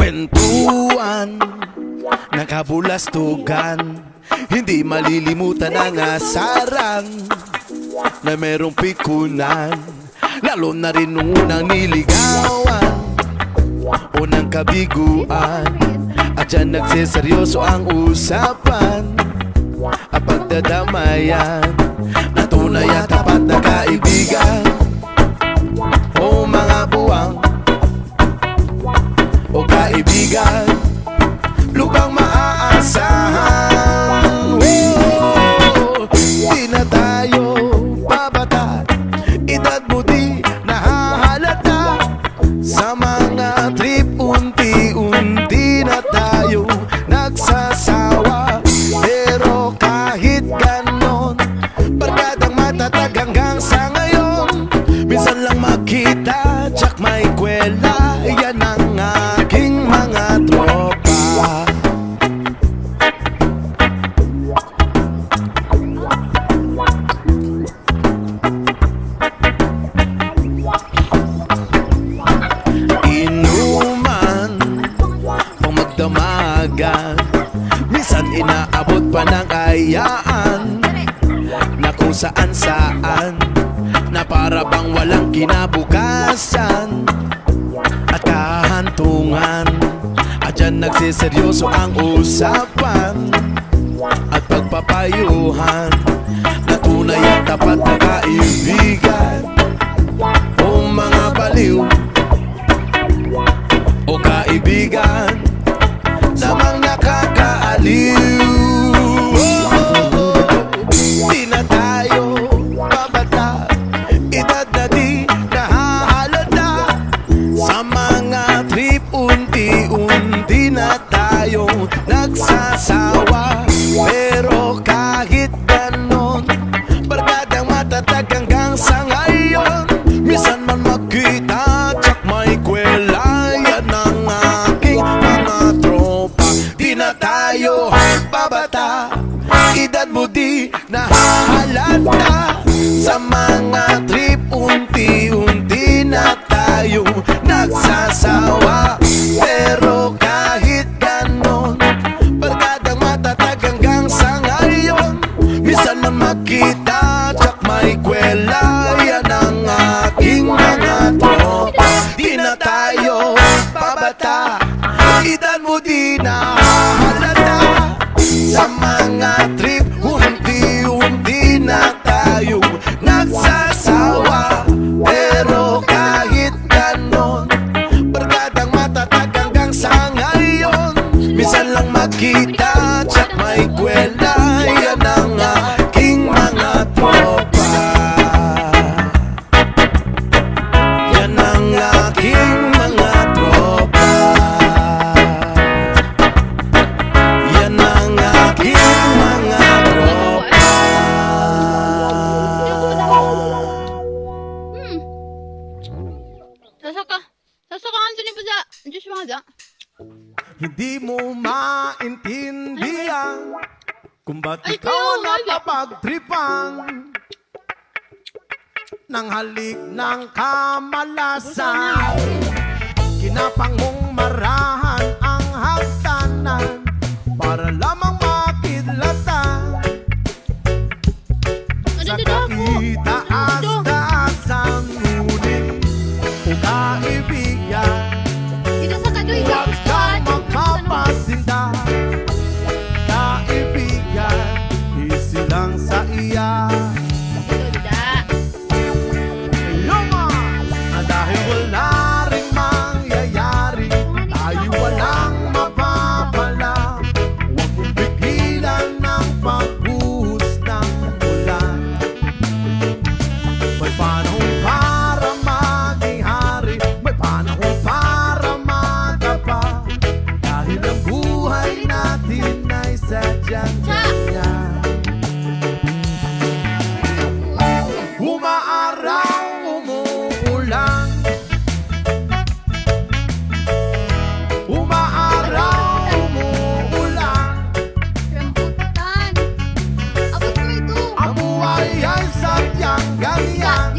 Kwentuhan Nakabulastugan. Hindi malilimutan ang asaran Na merong pikunan. Lalo na rin nung unang niligawan Unang kabiguan. At dyan nagsiseryoso ang usapan At pagdadamayan. Na tunay at tapat na kaibigan Barkadang matatag hanggang sa ngayon. Minsan lang makita Tsak may kwela. Yan ang aking mga tropa. Inuman Pang magdamagan Minsan inaabot pa ng ayaan saan saan Na para bang walang kinabukasan. At kahantungan At dyan nagsiseryoso ang usapan. At pagpapayuhan Na tunay at tapat na kaibigan. O mga baliw o kaibigan Edad mo di nahahalata. Sa mga trip unti-unti na tayo nagsasawa. Pero kahit ganon Barkadang matatag hanggang sa ngayon. Minsan man makita Tsak may kwela Yan ang aking mga tropa. Di na tayo babata lang makita Tsak may Hindi mo maintindihan Kung ba't Ay, ikaw kayo, ay, napapagtripan Nang halik ng kamalasan. Kinapang mong marahan ang hagdanan Para lamang makidlatan. Ano Sa dito ako? kaitaas-taasan Ngunit o kaibigan Gavián.